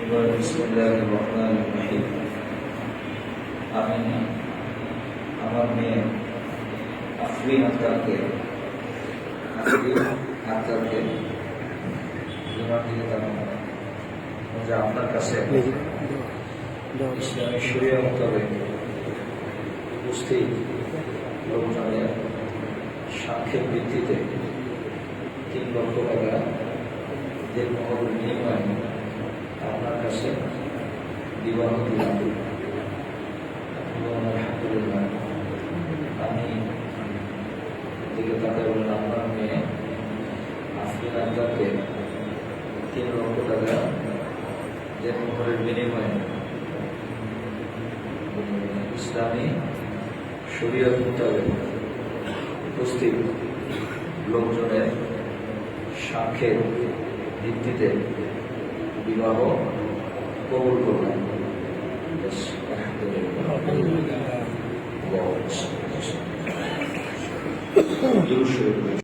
এবার বিসমুল্লাহ রহমান রহিম আমি আমার মেয়ে আফরিন আক্তারকে আফরিন আক্তারকে জোনার দিকে তার যে আপনার কাছে ইসলামী শরীয় মোতাবেক উপস্থিত লোকজনের সাক্ষের ভিত্তিতে তিন লক্ষ টাকা যে মহল বিনিময়ে আপনার কাছে বিবাহ দিলাম আমি দিকে তাকে বললেন আপনার মেয়ে আফরিন আক্তারকে তিন লক্ষ টাকা যে মহলের বিনিময়ে ইসলামী শরীয়ত মোতাবেক উপস্থিত লোকজনের সাক্ষের ভিত্তিতে বিবাহ কবুল করলেন। আলহামদুলিল্লাহ।